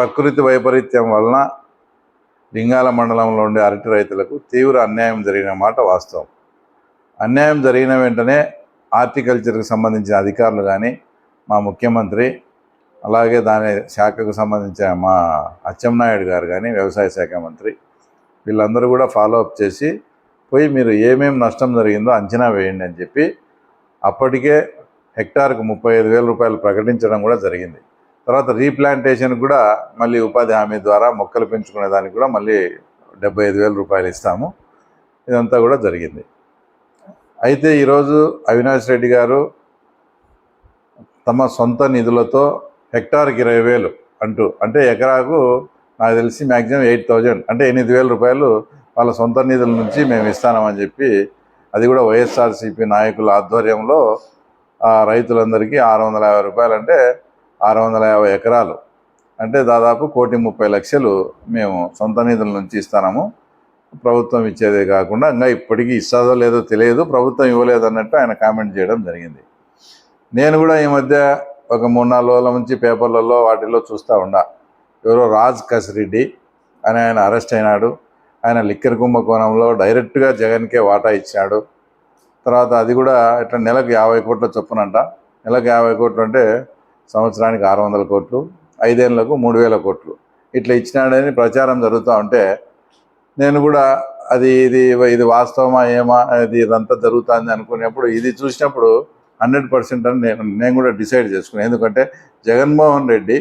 ప్రకృతి వైపరీత్యం వలన లింగాల మండలంలో ఉండే అరటి రైతులకు తీవ్ర అన్యాయం జరిగిన మాట వాస్తవం. అన్యాయం జరిగిన వెంటనే హార్టికల్చర్కి సంబంధించిన అధికారులు కానీ మా ముఖ్యమంత్రి అలాగే దాని శాఖకు సంబంధించిన మా అచ్చెన్నాయుడు గారు కానీ వ్యవసాయ శాఖ మంత్రి వీళ్ళందరూ కూడా ఫాలో అప్ చేసి పోయి మీరు ఏమేమి నష్టం జరిగిందో అంచనా వేయండి అని చెప్పి అప్పటికే హెక్టార్కు ముప్పై ఐదు వేల రూపాయలు ప్రకటించడం కూడా జరిగింది. తర్వాత రీప్లాంటేషన్ కూడా మళ్ళీ ఉపాధి హామీ ద్వారా మొక్కలు పెంచుకునే దానికి కూడా మళ్ళీ డెబ్బై ఐదు వేల రూపాయలు ఇస్తాము. ఇదంతా కూడా జరిగింది. అయితే ఈరోజు అవినాష్ రెడ్డి గారు తమ సొంత నిధులతో హెక్టార్కి ఇరవై వేలు అంటూ అంటే ఎకరాకు నాకు తెలిసి మ్యాక్సిమం ఎయిట్ థౌజండ్ అంటే ఎనిమిది వేల రూపాయలు వాళ్ళ సొంత నిధుల నుంచి మేము ఇస్తామని చెప్పి అది కూడా వైఎస్ఆర్సీపీ నాయకుల ఆధ్వర్యంలో రైతులందరికీ ఆరు వందల యాభై రూపాయలు అంటే ఆరు వందల యాభై ఎకరాలు. అంటే దాదాపు కోటి ముప్పై లక్షలు మేము సొంత నిధుల నుంచి ఇస్తాము ప్రభుత్వం ఇచ్చేదే కాకుండా ఇంకా ఇప్పటికీ ఇస్తుందో లేదో తెలియదు. ప్రభుత్వం ఇవ్వలేదు అన్నట్టు ఆయన కామెంట్ చేయడం జరిగింది. నేను కూడా ఈ మధ్య ఒక మూడు నాలుగు రోజుల నుంచి పేపర్లలో వాటిల్లో చూస్తూ ఉండా ఎవరో రాజ్ కసిరెడ్డి అని ఆయన అరెస్ట్ అయినాడు. ఆయన లిక్కర్ కుంభకోణంలో డైరెక్ట్గా జగన్కే వాటా ఇచ్చాడు. తర్వాత అది కూడా ఇట్లా నెలకు యాభై కోట్ల చొప్పునంట. నెలకు యాభై కోట్లు అంటే సంవత్సరానికి ఆరు వందల కోట్లు ఐదేళ్ళకు మూడు వేల కోట్లు. ఇట్లా ఇచ్చినాడని ప్రచారం జరుగుతూ ఉంటే నేను కూడా అది ఇది ఇది వాస్తవమా ఏమా ఇది ఇదంతా జరుగుతుంది అనుకునేప్పుడు ఇది చూసినప్పుడు హండ్రెడ్ పర్సెంట్ అని నేను నేను కూడా డిసైడ్ చేసుకున్నాను ఎందుకంటే జగన్మోహన్ రెడ్డి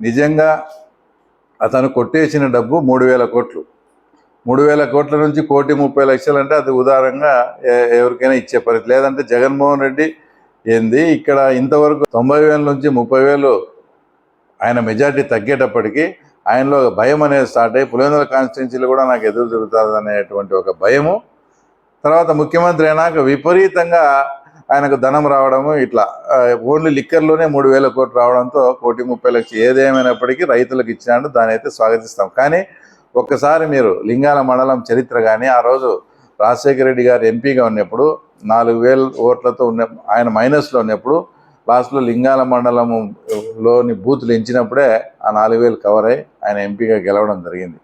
నిజంగా అతను కొట్టేసిన డబ్బు మూడు వేల కోట్లు. మూడు వేల కోట్ల నుంచి కోటి ముప్పై లక్షలు అంటే అది ఉదారంగా ఎ- ఎవరికైనా ఇచ్చే పరిస్థితి లేదంటే జగన్మోహన్ రెడ్డి ఏంది? ఇక్కడ ఇంతవరకు తొంభై వేల నుంచి ముప్పై వేలు ఆయన మెజార్టీ తగ్గేటప్పటికీ ఆయనలో భయం అనేది స్టార్ట్ అయ్యి పులివెందుల కాన్స్టిట్యున్సీలో కూడా నాకు ఎదురు తిరుగుతుంది అనేటువంటి ఒక భయము. తర్వాత ముఖ్యమంత్రి అయినాక విపరీతంగా ఆయనకు ధనం రావడము ఇట్లా ఓన్లీ లిక్కర్లోనే మూడు వేల కోట్లు రావడంతో కోటి ముప్పై లక్షలు ఏదేమైనప్పటికీ రైతులకు ఇచ్చినట్టు దాని అయితే స్వాగతిస్తాం. కానీ ఒక్కసారి మీరు లింగాల మండలం చరిత్ర కానీ ఆ రోజు రాజశేఖర రెడ్డి గారు ఎంపీగా ఉన్నప్పుడు నాలుగు వేల ఓట్లతో ఉన్న ఆయన మైనస్లో ఉన్నప్పుడు లాస్ట్లో లింగాల మండలంలోని బూతులు ఎంచినప్పుడే ఆ నాలుగు వేలు కవర్ అయ్యి ఆయన ఎంపీగా గెలవడం జరిగింది.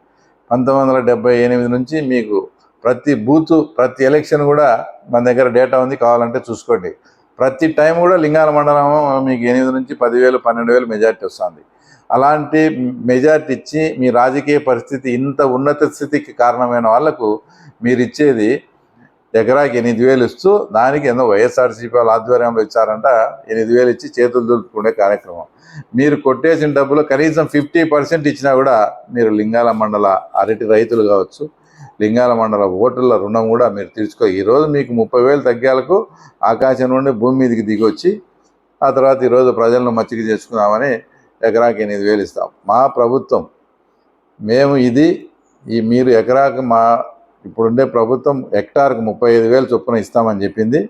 పంతొమ్మిది వందల ఎనిమిది నుంచి మీకు ప్రతి బూత్ ప్రతి ఎలక్షన్ కూడా మన దగ్గర డేటా ఉంది కావాలంటే చూసుకోండి. ప్రతి టైం కూడా లింగాల మండలం మీకు ఎనిమిది నుంచి పదివేలు పన్నెండు వేలు మెజార్టీ వస్తుంది. అలాంటి మెజార్టీ ఇచ్చి మీ రాజకీయ పరిస్థితి ఇంత ఉన్నత స్థితికి కారణమైన వాళ్ళకు మీరు ఇచ్చేది ఎకరాకి ఎనిమిది వేలు ఇస్తూ దానికి ఏదో వైఎస్ఆర్సీపీ వాళ్ళ ఆధ్వర్యంలో ఇచ్చారంట. ఎనిమిది వేలు ఇచ్చి చేతులు దులుపుకునే కార్యక్రమం. మీరు కొట్టేసిన డబ్బులు కనీసం ఫిఫ్టీ పర్సెంట్ ఇచ్చినా కూడా మీరు లింగాల మండల అరటి రైతులు కావచ్చు లింగాల మండల ఓటర్ల రుణం కూడా మీరు తీర్చుకో ఈరోజు మీకు ముప్పై వేలు తగ్గాలకు ఆకాశం నుండి భూమి మీదకి దిగొచ్చి ఆ తర్వాత ఈరోజు ప్రజలను మచ్చిక చేసుకుందామని ఎకరాకి ఎనిమిది వేలు ఇస్తాం. మా ప్రభుత్వం మేము ఇది ఈ మీరు ఎకరాకు మా ఇప్పుడుండే ప్రభుత్వం హెక్టార్కి ముప్పై ఐదు వేలు చొప్పున ఇస్తామని చెప్పింది.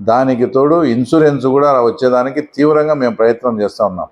దానికి తోడు ఇన్సూరెన్స్ కూడా వచ్చేదానికి తీవ్రంగా మేము ప్రయత్నం చేస్తూ ఉన్నాం.